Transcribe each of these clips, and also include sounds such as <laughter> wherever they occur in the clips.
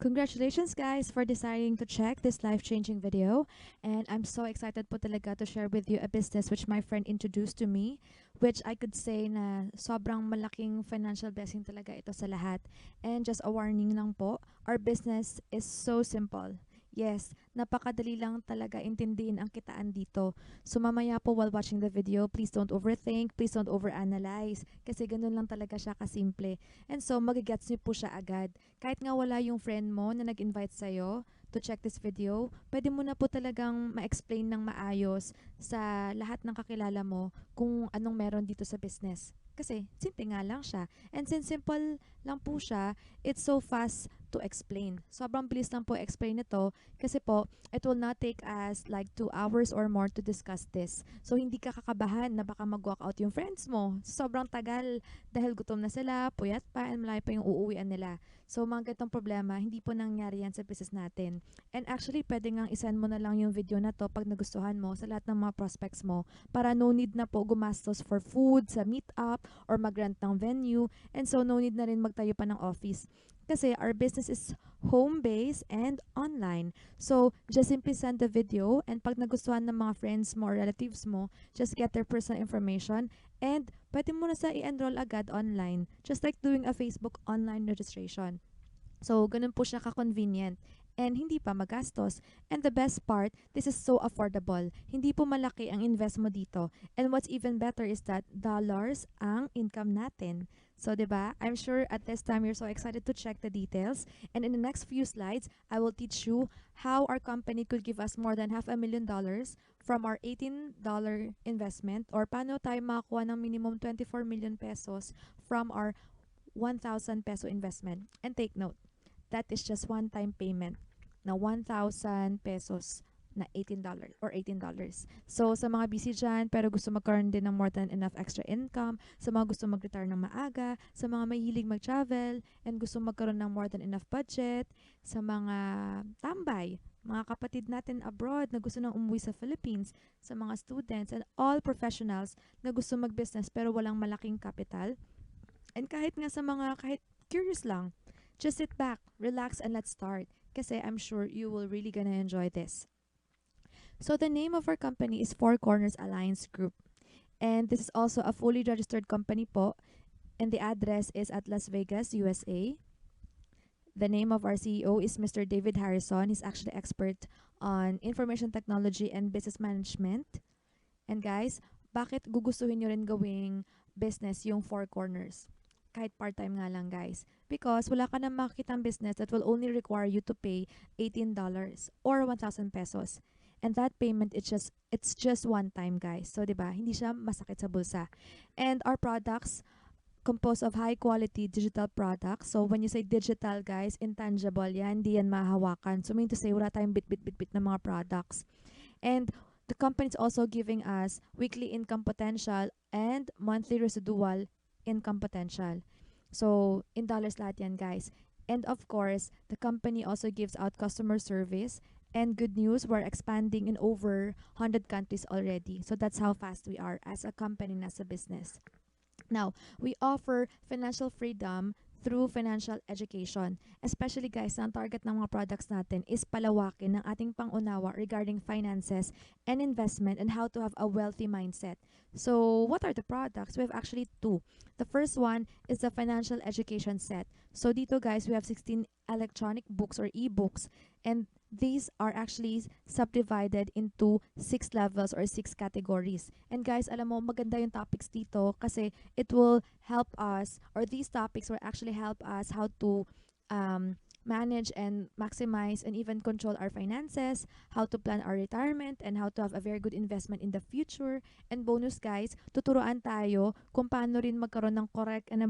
Congratulations guys for deciding to check this life-changing video and I'm so excited po talaga to share with you a business which my friend introduced to me which I could say na sobrang malaking financial blessing talaga ito sa lahat. And just a warning lang po, our business is so simple. Yes, napakadali lang talaga intindihin ang kitaan dito. So mamaya po while watching the video, please don't overthink, please don't overanalyze kasi ganun lang talaga siya kasimple. And so magigets niyo po siya agad. Kahit nga wala yung friend mo na nag-invite sa'yo to check this video, pwede mo na po talagang ma-explain ng maayos sa lahat ng kakilala mo kung anong meron dito sa business. Kasi simple nga lang siya. And since simple lang po siya, it's so fast to explain. Sobrang bilis lang po explain ito kasi po, it will not take us like 2 hours or more to discuss this. So, hindi ka kakabahan na baka mag-walk out yung friends mo. Sobrang tagal dahil gutom na sila, puyat pa, and malayo pa yung uuwian nila. So, mga ganitong problema, hindi po nangyari yan sa business natin. And actually, pwede nga isend mo na lang yung video na to pag nagustuhan mo sa lahat ng mga prospects mo para no need na po gumastos for food, sa meet-up, or mag-rent ng venue. And so, no need na rin magtayo pa ng office kasi our business is home-based and online. So, just simply send the video and pag nagustuhan ng mga friends mo or relatives mo, just get their personal information and pwede mo na sa i-enroll agad online, just like doing a Facebook online registration. So, ganun po siya ka-convenient and hindi pa magastos. And the best part, this is so affordable. Hindi po malaki ang invest mo dito. And what's even better is that dollars ang income natin. So, di ba? I'm sure at this time you're so excited to check the details. And in the next few slides, I will teach you how our company could give us more than half a million dollars from our $18 investment or paano tayo makakuha ng minimum 24 million pesos from our 1,000 peso investment. And take note, that is just one-time payment na 1,000 pesos na $18 or $18. So, sa mga busy dyan, pero gusto magkaroon din ng more than enough extra income, sa mga gusto mag-retire ng maaga, sa mga mahilig mag-travel, and gusto magkaroon ng more than enough budget, sa mga tambay, mga kapatid natin abroad na gusto nang umuwi sa Philippines, sa mga students, and all professionals na gusto mag-business pero walang malaking capital. And kahit nga sa mga, kahit curious lang, just sit back, relax, and let's start. Kasi I'm sure you will really gonna enjoy this. So the name of our company is Four Corners Alliance Group. And this is also a fully registered company po. And the address is at Las Vegas, USA. The name of our CEO is Mr. David Harrison. He's actually expert on information technology and business management. And guys, bakit gugustuhin nyo rin gawing business yung Four Corners? Kahit part-time nga lang guys. Because wala ka na makikitang business that will only require you to pay $18 or 1,000 pesos. And that payment it's just it's just one time, guys. So 'di ba? Hindi siya masakit sa bulsa. And our products composed of high quality digital products. So when you say digital, guys, intangible 'yan, hindi yan mahahawakan. So mean to say wala tayong bit-bit-bit-bit na mga products. And the company is also giving us weekly income potential and monthly residual income potential. So in dollars lahat yan, guys. And of course, the company also gives out customer service And good news, we're expanding in over 100 countries already. So that's how fast we are as a company and as a business. Now, we offer financial freedom through financial education. Especially guys, ang target ng mga products natin is palawakin ng ating pangunawa regarding finances and investment and how to have a wealthy mindset. So, what are the products? We have actually two. The first one is the financial education set. So, dito guys, we have 16 electronic books or e-books and these are actually subdivided into six levels or six categories. And guys, alam mo, maganda yung topics dito kasi it will help us, or these topics will actually help us how to um, manage and maximize and even control our finances, how to plan our retirement, and how to have a very good investment in the future. And bonus guys, tuturuan tayo kung paano rin magkaroon ng correct and,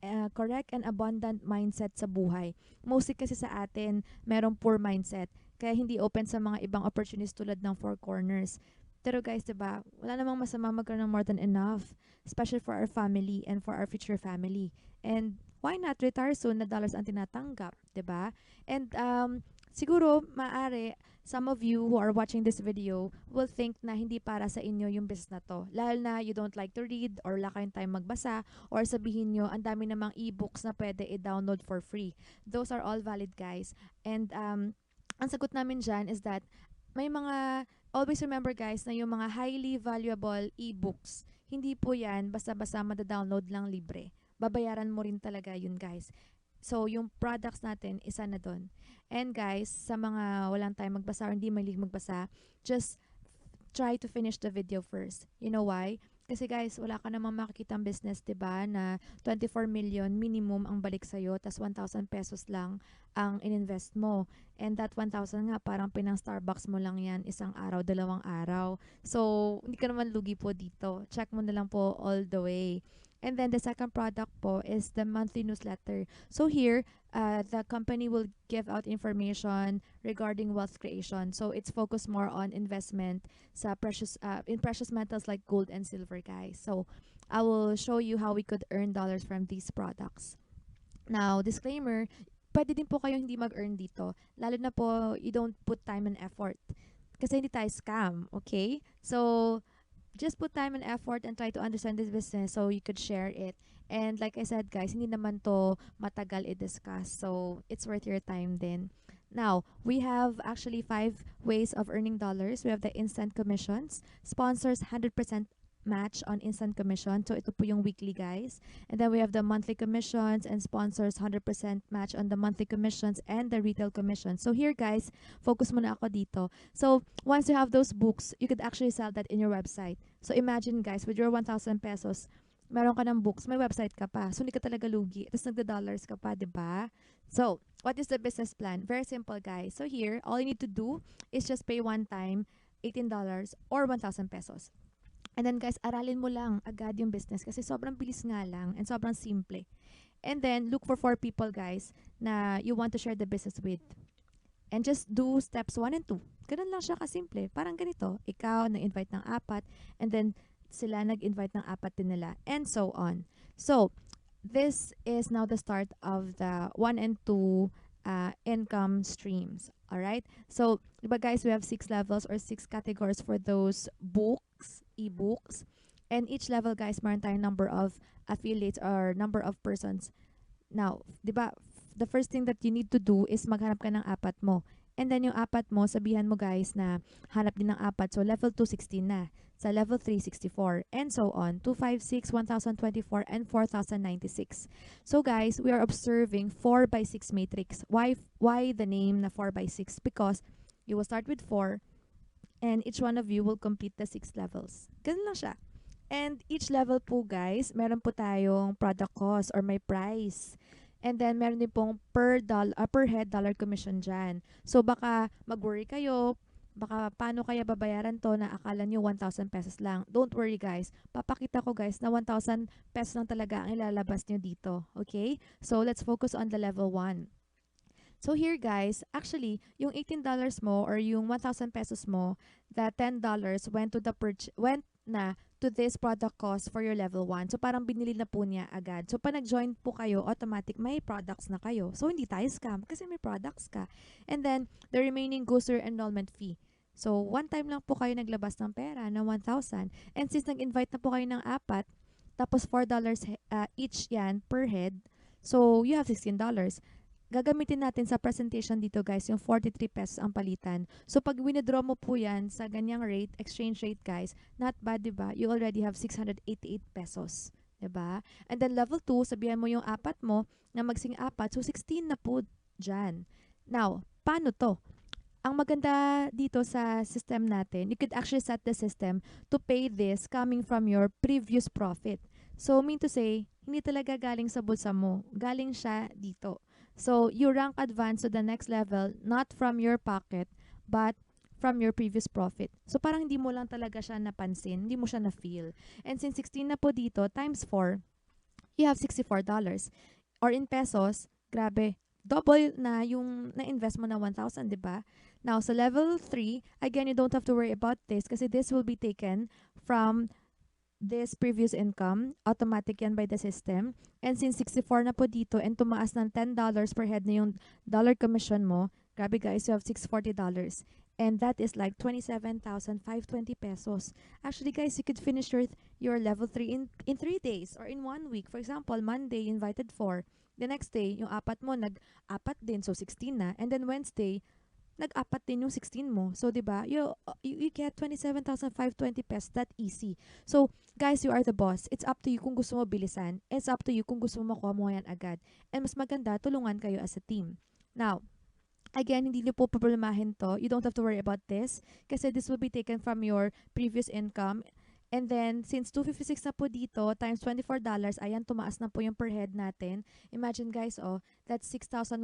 uh, correct and abundant mindset sa buhay. Mostly kasi sa atin, merong poor mindset. Kaya hindi open sa mga ibang opportunities tulad ng Four Corners. Pero guys, 'di ba? Wala namang masama magkaroon ng more than enough, especially for our family and for our future family. And why not retire soon na dollars ang tinatanggap, 'di ba? And um siguro, maaari, some of you who are watching this video will think na hindi para sa inyo yung business na to. Lalo na you don't like to read or wala kayong time magbasa or sabihin nyo, ang dami namang e-books na pwede i-download for free. Those are all valid, guys. And um, ang sagot namin dyan is that may mga, always remember guys, na yung mga highly valuable e-books, hindi po yan basta-basta mada-download lang libre. Babayaran mo rin talaga yun guys. So, yung products natin, isa na doon. And guys, sa mga walang time magbasa or hindi mahilig magbasa, just try to finish the video first. You know why? Kasi guys, wala ka namang makikitang business, 'di ba, na 24 million minimum ang balik sa iyo, tas 1,000 pesos lang ang ininvest mo. And that 1,000 nga parang pinang Starbucks mo lang 'yan isang araw, dalawang araw. So, hindi ka naman lugi po dito. Check mo na lang po all the way. And then the second product po is the monthly newsletter. So here, uh, the company will give out information regarding wealth creation. So it's focused more on investment sa precious uh, in precious metals like gold and silver, guys. So I will show you how we could earn dollars from these products. Now, disclaimer, pwede din po kayo hindi mag-earn dito. Lalo na po, you don't put time and effort. Kasi hindi tayo scam, okay? So, just put time and effort and try to understand this business so you could share it. And like I said guys, hindi naman to matagal i-discuss. So it's worth your time then. Now, we have actually five ways of earning dollars. We have the instant commissions, sponsors 100% match on instant commission. So ito po yung weekly guys. And then we have the monthly commissions and sponsors 100% match on the monthly commissions and the retail commission. So here guys, focus muna ako dito. So once you have those books, you could actually sell that in your website. So imagine guys, with your 1,000 pesos, meron ka ng books, may website ka pa. So hindi ka talaga lugi. Tapos nagda-dollars ka pa, ba? So, what is the business plan? Very simple guys. So here, all you need to do is just pay one time $18 or 1,000 pesos. And then guys, aralin mo lang agad yung business kasi sobrang bilis nga lang and sobrang simple. And then, look for four people guys na you want to share the business with. And just do steps 1 and 2. Ganun lang siya kasimple. Parang ganito. Ikaw, nag-invite ng apat. And then, sila nag-invite ng apat din nila. And so on. So, this is now the start of the 1 and 2 uh, income streams. Alright? So, diba guys, we have six levels or six categories for those books ebooks. And each level, guys, meron tayong number of affiliates or number of persons. Now, di ba, the first thing that you need to do is maghanap ka ng apat mo. And then yung apat mo, sabihan mo guys na hanap din ng apat. So level 2, 16 na. Sa level 3, 64. And so on. 256, 1024, and 4096. So guys, we are observing 4 by 6 matrix. Why, why the name na 4 by 6? Because you will start with 4, and each one of you will complete the six levels. Ganun lang siya. And each level po guys, meron po tayong product cost or may price. And then meron din pong per dollar, uh, per head dollar commission dyan. So baka mag-worry kayo, baka paano kaya babayaran to na akala nyo 1,000 pesos lang. Don't worry guys. Papakita ko guys na 1,000 pesos lang talaga ang ilalabas nyo dito. Okay? So let's focus on the level 1. So here guys, actually, yung $18 mo or yung 1,000 pesos mo, the $10 went to the went na to this product cost for your level 1. So parang binili na po niya agad. So pag nag-join po kayo, automatic may products na kayo. So hindi tayo scam kasi may products ka. And then the remaining goes your enrollment fee. So one time lang po kayo naglabas ng pera na 1,000. And since nag-invite na po kayo ng apat, tapos $4 uh, each yan per head, so you have $16 gagamitin natin sa presentation dito guys, yung 43 pesos ang palitan. So pag withdraw mo po yan sa ganyang rate, exchange rate guys, not bad, ba? You already have 688 pesos. Diba? And then level 2, sabihan mo yung apat mo na magsing apat, so 16 na po dyan. Now, paano to? Ang maganda dito sa system natin, you could actually set the system to pay this coming from your previous profit. So, mean to say, hindi talaga galing sa bulsa mo. Galing siya dito. So, you rank advance to the next level not from your pocket but from your previous profit. So, parang hindi mo lang talaga siya napansin, hindi mo siya na-feel. And since 16 na po dito, times 4, you have $64. Or in pesos, grabe, double na yung na-invest mo na 1,000, di ba? Now, sa level 3, again, you don't have to worry about this kasi this will be taken from this previous income, automatic yan by the system. And since 64 na po dito and tumaas ng $10 per head na yung dollar commission mo, Grabe guys, you have $640. And that is like 27,520 pesos. Actually guys, you could finish your your level 3 in in 3 days or in 1 week. For example, Monday invited 4. The next day, yung apat mo nag-apat din, so 16 na. And then Wednesday, nag-apat din yung 16 mo. So, di ba, you, you, you get 27,520 pesos that easy. So, guys, you are the boss. It's up to you kung gusto mo bilisan. It's up to you kung gusto mo makuha mo yan agad. And mas maganda, tulungan kayo as a team. Now, Again, hindi niyo po problemahin to. You don't have to worry about this kasi this will be taken from your previous income. And then, since 256 na po dito, times $24, ayan, tumaas na po yung per head natin. Imagine guys, oh, that's $6,144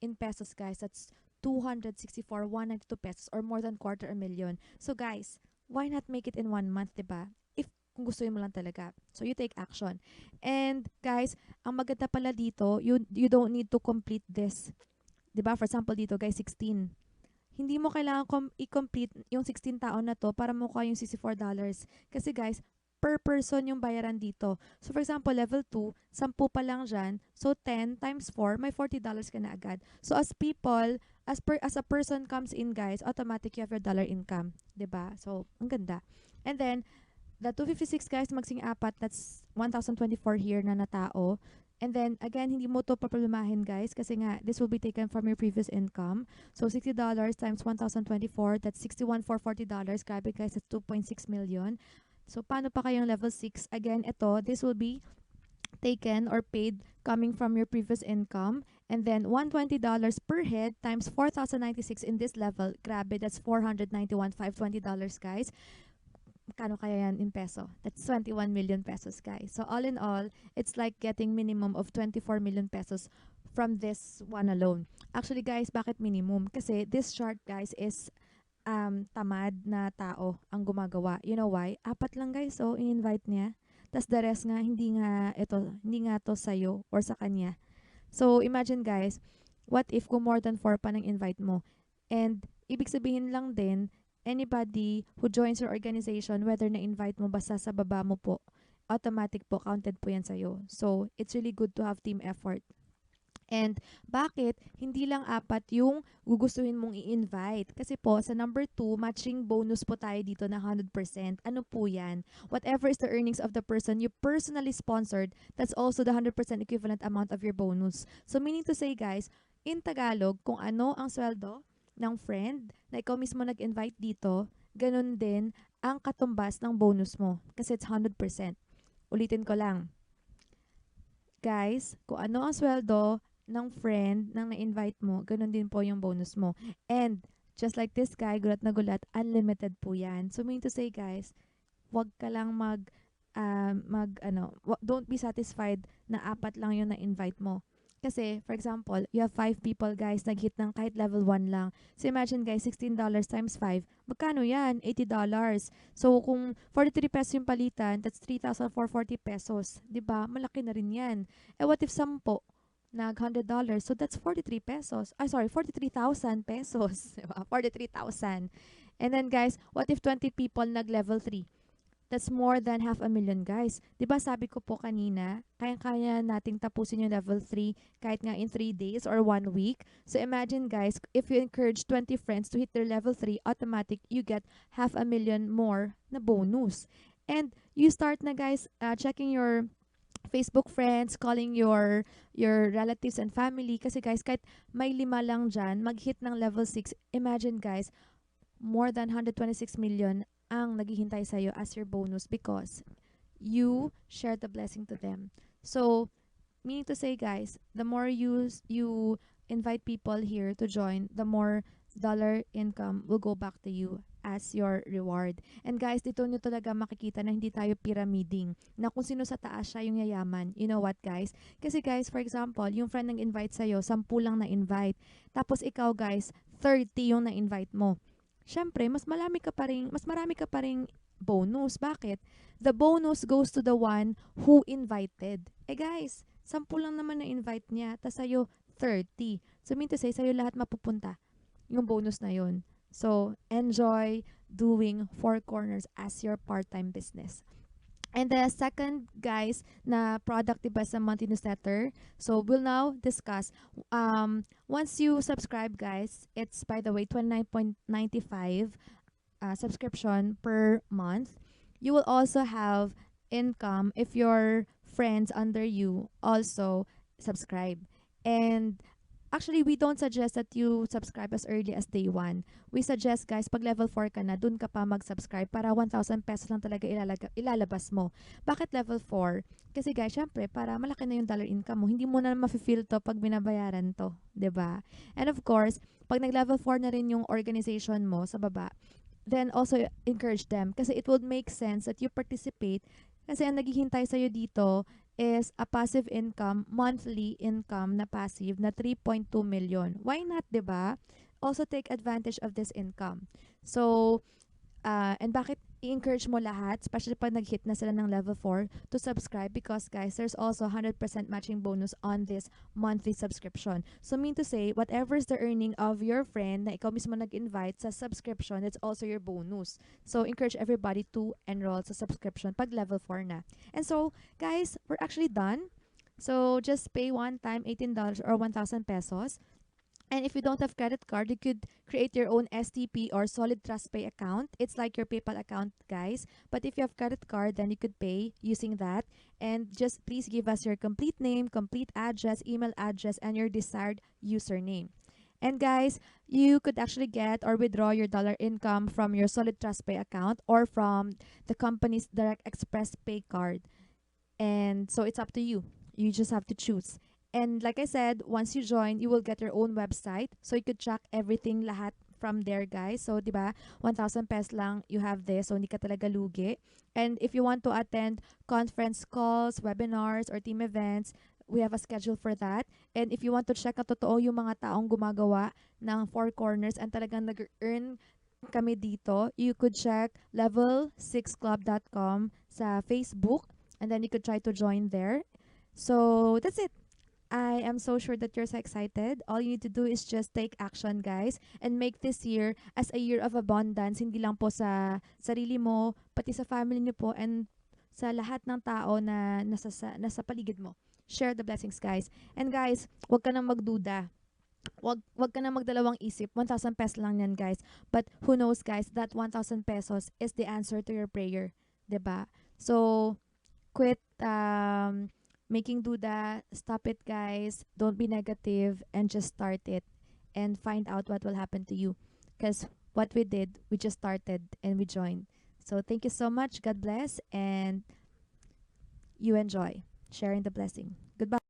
in pesos, guys. That's 264, 192 pesos or more than quarter a million. So guys, why not make it in one month, 'di ba? If kung gusto mo lang talaga. So you take action. And guys, ang maganda pala dito, you you don't need to complete this. 'Di ba? For example dito, guys, 16. Hindi mo kailangan com- i-complete yung 16 taon na to para makuha yung $64. Kasi guys, per person yung bayaran dito. So for example, level 2, 10 pa lang dyan. So 10 times 4, may $40 ka na agad. So as people, as per as a person comes in guys, automatic you have your dollar income, ba? So ang ganda. And then the 256 guys magsing apat, that's 1024 here na na tao. And then, again, hindi mo to paproblemahin, guys, kasi nga, this will be taken from your previous income. So, $60 times 1,024, that's $61,440. Grabe, guys, that's 2.6 million. So, paano pa kayong level 6? Again, ito, this will be taken or paid coming from your previous income. And then, $120 per head times 4,096 in this level. Grabe, that's $491,520, guys kano kaya yan in peso? That's 21 million pesos, guys. So all in all, it's like getting minimum of 24 million pesos from this one alone. Actually, guys, bakit minimum? Kasi this chart, guys, is um, tamad na tao ang gumagawa. You know why? Apat lang, guys, so in-invite niya. Tapos the rest nga, hindi nga ito, hindi nga to sa'yo or sa kanya. So, imagine guys, what if kung more than 4 pa ng invite mo? And, ibig sabihin lang din, anybody who joins your organization, whether na-invite mo basta sa baba mo po, automatic po, counted po yan sa'yo. So, it's really good to have team effort. And bakit hindi lang apat yung gugustuhin mong i-invite? Kasi po, sa number 2, matching bonus po tayo dito na 100%. Ano po yan? Whatever is the earnings of the person you personally sponsored, that's also the 100% equivalent amount of your bonus. So meaning to say guys, in Tagalog, kung ano ang sweldo ng friend na ikaw mismo nag-invite dito, ganun din ang katumbas ng bonus mo. Kasi it's 100%. Ulitin ko lang. Guys, kung ano ang sweldo ng friend nang na-invite mo, ganun din po yung bonus mo. And, just like this guy, gulat na gulat, unlimited po yan. So, mean to say guys, wag ka lang mag, uh, mag, ano, don't be satisfied na apat lang yung na-invite mo. Kasi, for example, you have 5 people guys nag-hit ng kahit level 1 lang. So imagine guys, $16 times 5. Magkano yan? $80. So kung 43 pesos yung palitan, that's 3,440 pesos. ba Malaki na rin yan. Eh what if 10 nag $100. So that's 43 pesos. I sorry, 43,000 pesos. <laughs> Diba? 43,000. And then guys, what if 20 people nag level 3? That's more than half a million guys. 'Di ba sabi ko po kanina, kaya-kaya nating tapusin yung level 3 kahit nga in 3 days or 1 week. So imagine guys, if you encourage 20 friends to hit their level 3, automatic you get half a million more na bonus. And you start na guys uh, checking your Facebook friends, calling your your relatives and family kasi guys kahit may lima lang dyan, mag-hit ng level 6, imagine guys, more than 126 million ang naghihintay sa iyo as your bonus because you share the blessing to them. So, meaning to say guys, the more you you invite people here to join, the more dollar income will go back to you as your reward. And guys, dito nyo talaga makikita na hindi tayo pyramiding. Na kung sino sa taas siya yung yayaman. You know what guys? Kasi guys, for example, yung friend nang invite sa'yo, 10 lang na-invite. Tapos ikaw guys, 30 yung na-invite mo. Siyempre, mas marami ka pa rin, mas marami ka pa rin bonus. Bakit? The bonus goes to the one who invited. Eh guys, 10 lang naman na-invite niya, tas sa'yo 30. So mean to say, sa'yo lahat mapupunta yung bonus na yun. So, enjoy doing Four Corners as your part-time business. And the second, guys, na product diba sa monthly newsletter. So we'll now discuss. Um, once you subscribe, guys, it's by the way 29.95 uh, subscription per month. You will also have income if your friends under you also subscribe. And actually, we don't suggest that you subscribe as early as day 1. We suggest, guys, pag level 4 ka na, dun ka pa mag-subscribe para 1,000 pesos lang talaga ilalaga, ilalabas mo. Bakit level 4? Kasi guys, syempre, para malaki na yung dollar income mo, hindi mo na mafe-feel to pag binabayaran to. ba And of course, pag nag-level 4 na rin yung organization mo sa baba, then also encourage them kasi it would make sense that you participate kasi ang naghihintay sa'yo dito is a passive income, monthly income na passive na 3.2 million. Why not, 'di ba? Also take advantage of this income. So, uh, and bakit i-encourage mo lahat, especially pag nag-hit na sila ng level 4, to subscribe because guys, there's also 100% matching bonus on this monthly subscription. So mean to say, whatever is the earning of your friend na ikaw mismo nag-invite sa subscription, it's also your bonus. So encourage everybody to enroll sa subscription pag level 4 na. And so, guys, we're actually done. So just pay one time $18 or 1,000 pesos. And if you don't have credit card, you could create your own STP or Solid Trust Pay account. It's like your PayPal account, guys. But if you have credit card, then you could pay using that. And just please give us your complete name, complete address, email address, and your desired username. And guys, you could actually get or withdraw your dollar income from your Solid Trust Pay account or from the company's Direct Express Pay card. And so it's up to you. You just have to choose. And like I said, once you join, you will get your own website. So you could track everything lahat from there, guys. So, di ba, 1,000 pesos lang you have this. So, hindi ka talaga lugi. And if you want to attend conference calls, webinars, or team events, we have a schedule for that. And if you want to check na totoo yung mga taong gumagawa ng Four Corners and talagang nag-earn kami dito, you could check level6club.com sa Facebook and then you could try to join there. So, that's it. I am so sure that you're so excited. All you need to do is just take action, guys, and make this year as a year of abundance, hindi lang po sa sarili mo, pati sa family niyo po, and sa lahat ng tao na nasa, sa, nasa paligid mo. Share the blessings, guys. And guys, wag ka nang magduda. Wag, wag ka nang magdalawang isip. 1,000 pesos lang yan, guys. But who knows, guys, that 1,000 pesos is the answer to your prayer. 'di ba? So, quit um, making duda, stop it guys, don't be negative and just start it and find out what will happen to you. Because what we did, we just started and we joined. So thank you so much. God bless and you enjoy sharing the blessing. Goodbye.